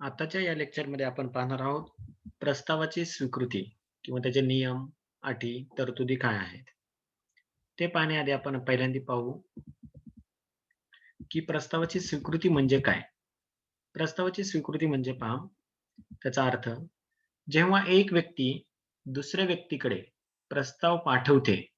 आताच्या या लेक्चरमध्ये आपण पाहणार आहोत प्रस्तावाची स्वीकृती किंवा त्याचे नियम, अटी, तरतुदी काय आहेत? ते पाहण्याआधी आपण पहिल्यांदा पाहू की प्रस्तावाची स्वीकृती म्हणजे काय? प्रस्तावाची स्वीकृती म्हणजे पहा त्याचा अर्थ जेव्हा एक व्यक्ती दुसऱ्या व्यक्तीकडे प्रस्ताव पाठवते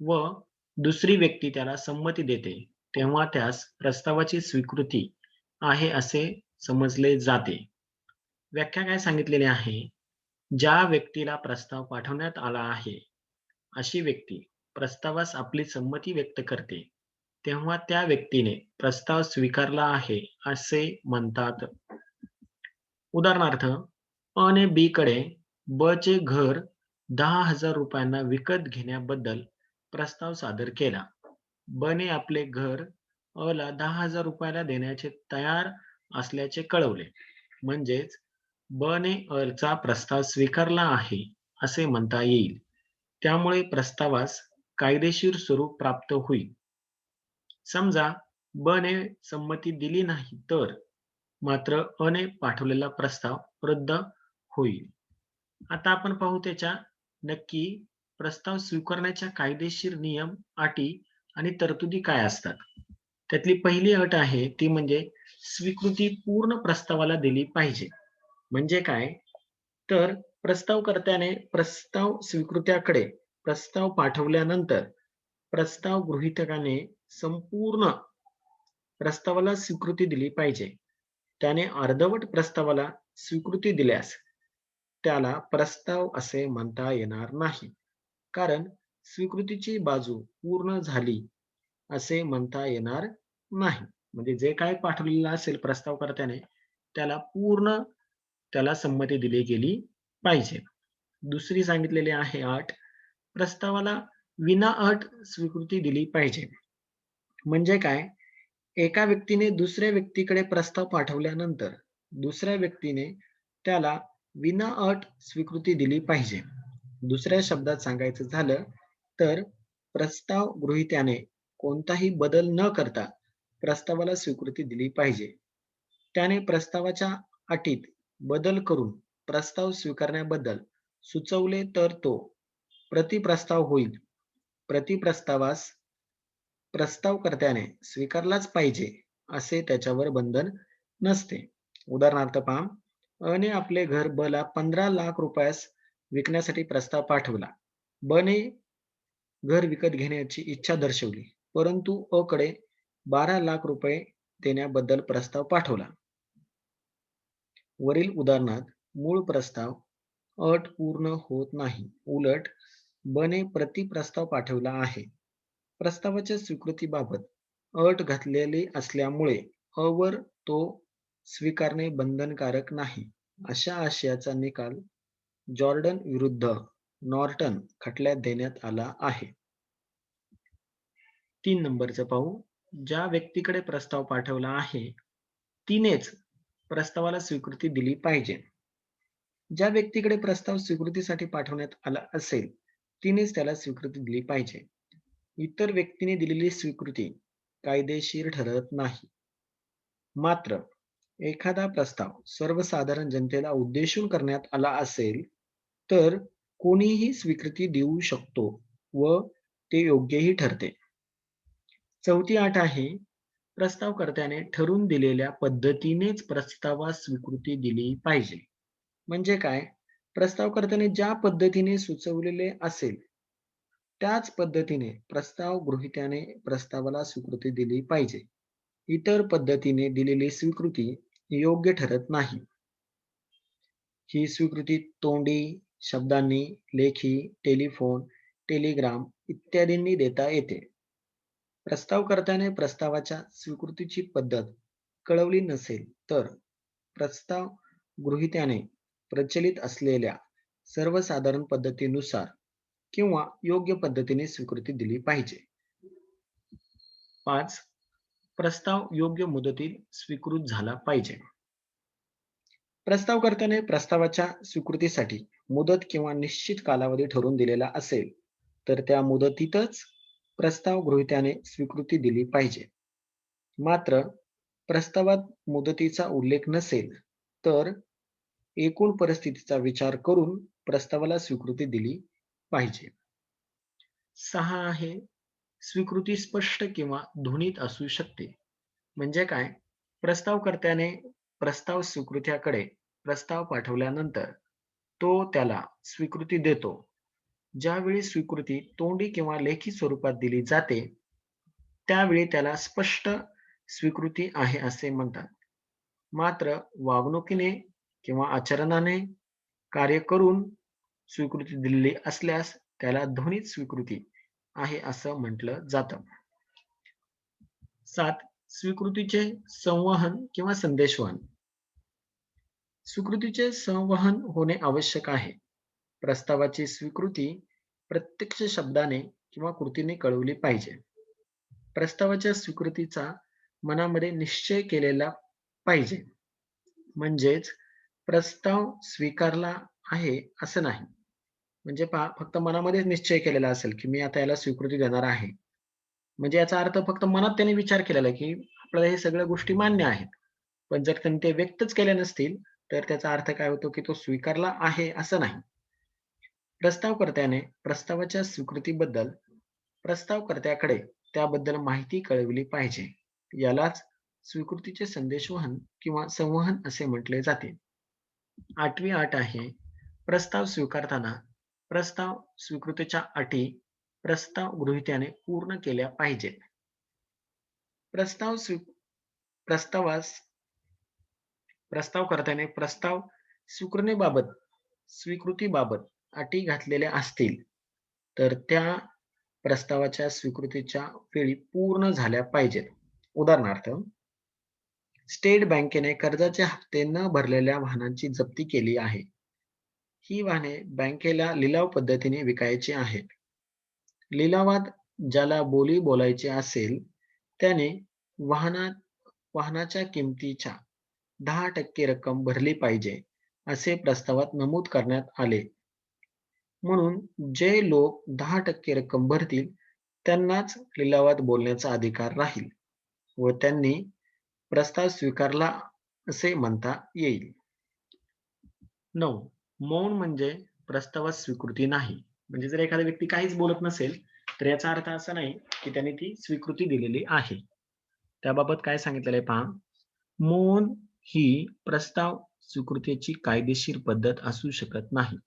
व दुसरी व्यक्ती त्याला संमती देते तेव्हा त्यास प्रस्तावाची स्वीकृती आहे असे समजले जाते. व्याख्या काय सांगितलेली आहे? ज्या व्यक्तीला प्रस्ताव पाठवण्यात आला आहे, अशी व्यक्ती प्रस्तावास आपली संमती व्यक्त करते, तेव्हा त्या व्यक्तीने प्रस्ताव स्वीकारला आहे असे म्हणतात. उदाहरणार्थ, अ ने बी कडे ब चे घर दहा हजार रुपयांना विकत घेण्याबद्दल प्रस्ताव सादर केला. ब ने आपले घर अ ला दहा हजार रुपयाला देण्याचे तयार असल्याचे कळवले. म्हणजेच ब ने प्रस्ताव स्वीकारला आहे असे म्हणता येईल. त्यामुळे प्रस्तावास कायदेशीर स्वरूप प्राप्त होईल. समजा ब ने संमती दिली नाही तर मात्र अ ने पाठवलेला प्रस्ताव रद्द होईल. आता आपण पाहू त्याच्या नक्की प्रस्ताव स्वीकारण्याच्या कायदेशीर नियम, अटी आणि तरतुदी काय असतात. त्यातली पहिली अट आहे ती म्हणजे स्वीकृती पूर्ण प्रस्तावाला दिली पाहिजे. म्हणजे काय? तर प्रस्तावकर्त्याने प्रस्ताव स्वीकृत्याकडे प्रस्ताव पाठवल्यानंतर प्रस्ताव गृहीतकाने संपूर्ण प्रस्तावाला स्वीकृती दिली पाहिजे. त्याने अर्धवट प्रस्तावाला स्वीकृती दिल्यास त्याला प्रस्ताव असे म्हणता येणार नाही. कारण स्वीकृतीची बाजू पूर्ण झाली असे म्हणता येणार नाही. म्हणजे जे काय पाठवलेलं असेल प्रस्तावकर्त्याने त्याला पूर्ण त्याला संमती दिली गेली पाहिजे. दुसरी सांगितलेली आहे अट प्रस्तावाला विनाअट स्वीकृती दिली पाहिजे. म्हणजे काय? एका व्यक्तीने दुसऱ्या व्यक्तीकडे प्रस्ताव पाठवल्यानंतर दुसऱ्या व्यक्तीने त्याला विनाअट स्वीकृती दिली पाहिजे. दुसऱ्या शब्दात सांगायचं झालं तर प्रस्ताव गृहित्याने कोणताही बदल न करता प्रस्तावाला स्वीकृती दिली पाहिजे. त्याने प्रस्तावाच्या अटीत बदल करून प्रस्ताव स्वीकारण्याबद्दल सुचवले तर तो प्रतिप्रस्ताव होईल. प्रतिप्रस्तावास प्रस्तावकर्त्याने स्वीकारलाच पाहिजे असे त्याच्यावर बंधन नसते. उदाहरणार्थ पहा, अ ने आपले घर ब ला पंधरा लाख रुपयास विकण्यासाठी प्रस्ताव पाठवला. ब ने घर विकत घेण्याची इच्छा दर्शवली, परंतु अकडे बारा लाख रुपये देण्याबद्दल प्रस्ताव पाठवला. वरील उदाहरणात मूळ प्रस्ताव अट पूर्ण होत नाही. उलट बने प्रति प्रस्ताव पाठवला आहे. प्रस्तावाच्या स्वीकृतीबाबत अट घातलेली असल्यामुळे अवर तो स्वीकारणे बंधनकारक नाही. अशा आशयाचा निकाल जॉर्डन विरुद्ध नॉर्टन खटल्यात देण्यात आला आहे. तीन नंबरचं पाहू. ज्या व्यक्तीकडे प्रस्ताव पाठवला आहे तिनेच प्रस्तावाला स्वीकृती दिली पाहिजे. ज्या व्यक्तीकडे प्रस्ताव स्वीकृतीसाठी पाठवण्यात आला असेल तिनेच त्याला स्वीकृती दिली पाहिजे. इतर व्यक्तीने दिलेली स्वीकृती कायदेशीर ठरत नाही. मात्र एखादा प्रस्ताव सर्वसाधारण जनतेला उद्देशून करण्यात आला असेल तर कोणीही स्वीकृती देऊ शकतो व ते योग्यही ठरते. चौथी आठ आहे प्रस्तावकर्त्याने ठरून दिलेल्या पद्धतीनेच प्रस्तावास स्वीकृती दिली पाहिजे. म्हणजे काय? प्रस्तावकर्त्याने ज्या पद्धतीने सुचवलेले असेल त्याच पद्धतीने प्रस्ताव गृहित्याने प्रस्तावाला स्वीकृती दिली पाहिजे. इतर पद्धतीने दिलेली स्वीकृती योग्य ठरत नाही. ही स्वीकृती तोंडी, शब्दांनी, लेखी, टेलिफोन, टेलिग्राम इत्यादींनी देता येते. प्रस्तावकर्त्याने प्रस्तावाच्या स्वीकृतीची पद्धत कळवली नसेल तर प्रस्ताव गृहित्याने प्रचलित असलेल्या सर्वसाधारण पद्धतीनुसार किंवा योग्य पद्धतीने स्वीकृती दिली पाहिजे. पाच प्रस्ताव योग्य मुदतीत स्वीकृत झाला पाहिजे. प्रस्तावकर्त्याने प्रस्तावाच्या स्वीकृतीसाठी मुदत किंवा निश्चित कालावधी ठरवून दिलेला असेल तर त्या मुदतीतच प्रस्ताव गृहित्याने स्वीकृती दिली पाहिजे. मात्र प्रस्तावात मुदतीचा उल्लेख नसेल तर एकूण परिस्थितीचा विचार करून प्रस्तावाला स्वीकृती दिली पाहिजे. सहा आहे स्वीकृती स्पष्ट किंवा ध्वनीत असू शकते. म्हणजे काय? प्रस्तावकर्त्याने प्रस्ताव स्वीकृत्याकडे प्रस्ताव पाठवल्यानंतर तो त्याला स्वीकृती देतो. ज्यावेळी स्वीकृती तोंडी किंवा लेखी स्वरूपात दिली जाते, त्यावेळी त्याला स्पष्ट स्वीकृती आहे असे म्हणतात. मात्र वागणुकीने किंवा आचरणाने कार्य करून स्वीकृती दिलेली असल्यास त्याला ध्वनीत स्वीकृती आहे असं म्हटलं जातं. सात स्वीकृतीचे संवहन किंवा संदेशवहन स्वीकृतीचे संवहन होणे आवश्यक आहे. प्रस्तावाची स्वीकृती प्रत्यक्ष शब्दाने किंवा कृतीने कळवली पाहिजे. प्रस्तावाच्या स्वीकृतीचा मनामध्ये निश्चय केलेला पाहिजे. म्हणजेच प्रस्ताव स्वीकारला आहे असं नाही. म्हणजे पहा फक्त मनामध्येच निश्चय केलेला असेल, की मी आता याला स्वीकृती देणार आहे. म्हणजे याचा अर्थ फक्त मनात त्याने विचार केलेला आहे, की आपल्याला हे सगळ्या गोष्टी मान्य आहेत. पण जर त्यांनी ते व्यक्तच केल्या नसतील, तर त्याचा अर्थ काय होतो, की तो स्वीकारला आहे असं नाही. प्रस्तावकर्त्याने प्रस्तावाच्या स्वीकृतीबद्दल प्रस्तावकर्त्याकडे त्याबद्दल माहिती कळविली पाहिजे. यालाच स्वीकृतीचे संदेशवहन किंवा संवहन असे म्हटले जाते. आठवी आठ आहे प्रस्ताव स्वीकारताना प्रस्ताव स्वीकृतीच्या अटी प्रस्ताव गृहित्याने पूर्ण केल्या पाहिजेत. प्रस्ताव स्वी प्रस्तावास प्रस्तावकर्त्याने प्रस्ताव स्वीकृतीबाबत स्वीकृतीबाबत अटी घातलेल्या असतील, तर त्या प्रस्तावाच्या स्वीकृतीच्या वेळी पूर्ण झाल्या पाहिजेत. उदाहरणार्थ, स्टेट बँकेने कर्जाचे हप्ते न भरलेल्या वाहनांची जप्ती केली आहे. ही वाहने बँकेला लिलाव पद्धतीने विकायची आहेत. लिलावात ज्याला बोली बोलायची असेल, त्याने वाहनात वाहनाच्या किमतीच्या दहा टक्के रक्कम भरली पाहिजे, असे प्रस्तावात नमूद करण्यात आले. म्हणून जे लोक दहा टक्के रक्कम भरतील, त्यांनाच लिलावात बोलण्याचा अधिकार राहील व त्यांनी प्रस्ताव स्वीकारला असे म्हणता येईल. नऊ मौन म्हणजे प्रस्तावास स्वीकृती नाही. म्हणजे जर एखादा व्यक्ती काहीच बोलत नसेल, तर याचा अर्थ असा नाही, की त्यांनी ती स्वीकृती दिलेली आहे. त्याबाबत काय सांगितलेलं आहे पहा. मौन ही प्रस्ताव स्वीकृतीची कायदेशीर पद्धत असू शकत नाही.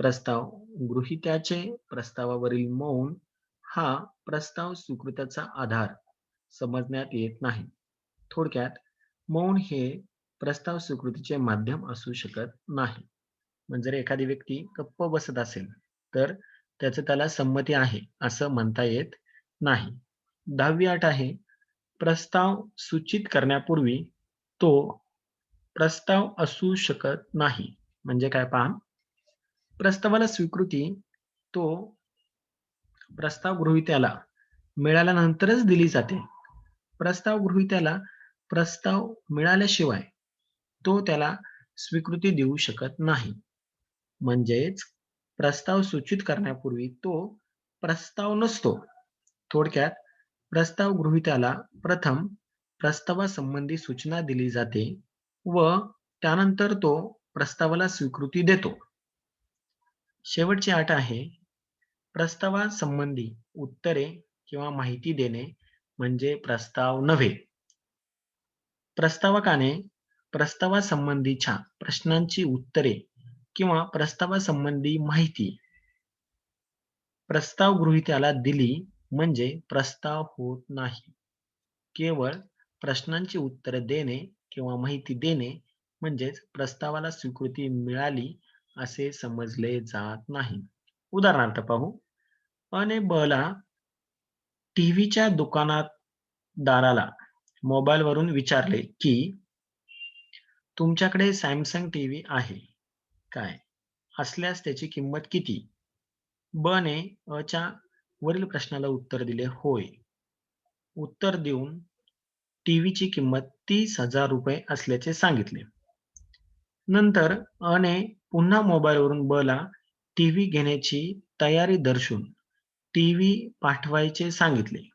प्रस्ताव गृहित्याचे प्रस्तावावरील मौन हा प्रस्ताव स्वीकृत्याचा आधार समजण्यात येत नाही. थोडक्यात मौन हे प्रस्ताव स्वीकृतीचे माध्यम असू शकत नाही. म्हणजे जर एखादी व्यक्ती गप्प बसत असेल, तर त्याचं त्याला संमती आहे असं म्हणता येत नाही. दहावी अट आहे प्रस्ताव सूचित करण्यापूर्वी तो प्रस्ताव असू शकत नाही. म्हणजे काय पहा प्रस्तावाला स्वीकृती तो प्रस्ताव गृहित्याला मिळाल्यानंतरच दिली जाते. प्रस्ताव गृहित्याला प्रस्ताव मिळाल्याशिवाय तो त्याला स्वीकृती देऊ शकत नाही. म्हणजेच प्रस्ताव सूचित करण्यापूर्वी तो प्रस्ताव नसतो. थोडक्यात प्रस्ताव गृहित्याला प्रथम प्रस्तावासंबंधी सूचना दिली जाते व त्यानंतर तो प्रस्तावाला स्वीकृती देतो. शेवटची अट आहे प्रस्तावासंबंधी उत्तरे किंवा माहिती देणे म्हणजे प्रस्ताव नव्हे. प्रस्तावकाने प्रस्तावासंबंधीच्या प्रश्नांची उत्तरे किंवा प्रस्तावासंबंधी माहिती प्रस्ताव गृहित्याला दिली म्हणजे प्रस्ताव होत नाही. केवळ प्रश्नांची उत्तरे देणे किंवा माहिती देणे म्हणजेच प्रस्तावाला स्वीकृती मिळाली असे समजले जात नाही. उदाहरणार्थ पाहू. अ ने ब ला टीव्हीच्या दुकानदाराला मोबाईलवरून विचारले की तुमच्याकडे सॅमसंग टीव्ही आहे काय? असल्यास त्याची किंमत किती? ब ने अ च्या वरील प्रश्नाला उत्तर दिले होय. उत्तर देऊन टीव्हीची किंमत तीस हजार रुपये असल्याचे सांगितले. नंतर अ ने पुन्हा मोबाईलवरून बला टीव्ही घेण्याची तयारी दर्शवून टीव्ही पाठवायचे सांगितले.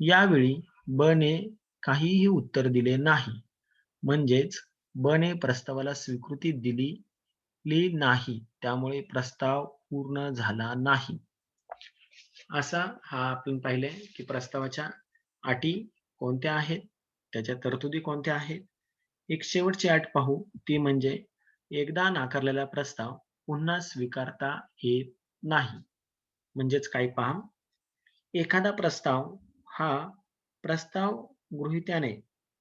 यावेळी ब ने काहीही उत्तर दिले नाही. म्हणजेच ब ने प्रस्तावाला स्वीकृती दिली नाही. त्यामुळे प्रस्ताव पूर्ण झाला नाही. असा हा आपण पाहिले की प्रस्तावाच्या अटी कोणत्या आहेत? त्याच्या तरतुदी कोणत्या आहेत? एक शेवटची अट पाहू. ती म्हणजे एकदा नाकारलेला प्रस्ताव पुन्हा स्वीकारता येत नाही. म्हणजेच काय पहा एखादा प्रस्ताव हा प्रस्ताव गृहित्याने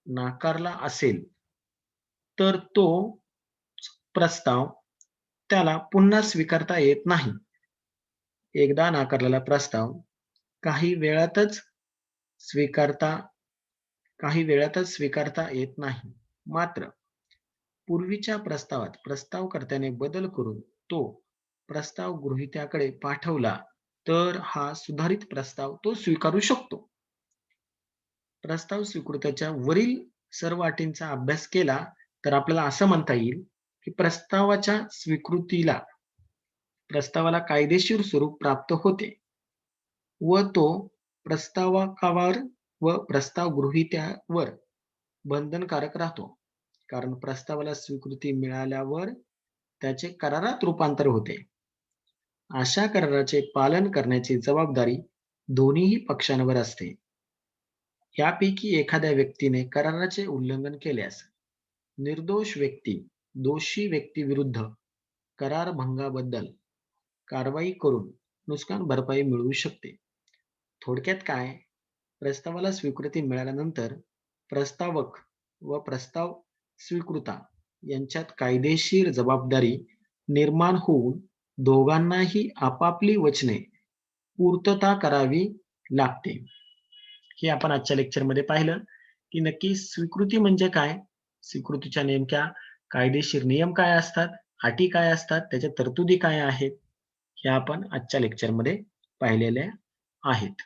नाकारला असेल तर तो प्रस्ताव त्याला पुन्हा स्वीकारता येत नाही. एकदा नाकारलेला प्रस्ताव काही वेळातच स्वीकारता काही वेळातच स्वीकारता येत नाही. मात्र पूर्वीच्या प्रस्तावात प्रस्तावकर्त्याने बदल करून तो प्रस्ताव गृहित्याकडे पाठवला तर हा सुधारित प्रस्ताव तो स्वीकारू शकतो. प्रस्ताव स्वीकृत्याच्या वरील सर्व अटींचा अभ्यास केला तर आपल्याला असं म्हणता येईल की प्रस्तावाच्या स्वीकृतीला प्रस्तावाला कायदेशीर स्वरूप प्राप्त होते व तो प्रस्तावकावर व प्रस्ताव गृहित्यावर बंधनकारक राहतो. कारण प्रस्तावाला स्वीकृती मिळाल्यावर त्याचे करारात रूपांतर होते. अशा कराराचे पालन करण्याची जबाबदारी दोन्ही पक्षांवर असते. यापैकी एखाद्या व्यक्तीने कराराचे उल्लंघन केल्यास निर्दोष व्यक्ती दोषी व्यक्ती विरुद्ध करार भंगाबद्दल कारवाई करून नुकसान भरपाई मिळवू शकते. थोडक्यात काय? प्रस्तावाला स्वीकृती मिळाल्यानंतर प्रस्तावक व प्रस्ताव स्वीकृता यांच्यात कायदेशीर जबाबदारी निर्माण होऊन दोघांनाही आपापली वचने पूर्तता करावी लागते. हे आपण आजच्या लेक्चरमध्ये पाहिलं की नक्की स्वीकृती म्हणजे काय? स्वीकृतीच्या नेमक्या कायदेशीर नियम काय असतात? अटी काय असतात? त्याच्या तरतुदी काय आहेत? हे आपण आजच्या लेक्चरमध्ये पाहिलेल्या आहेत.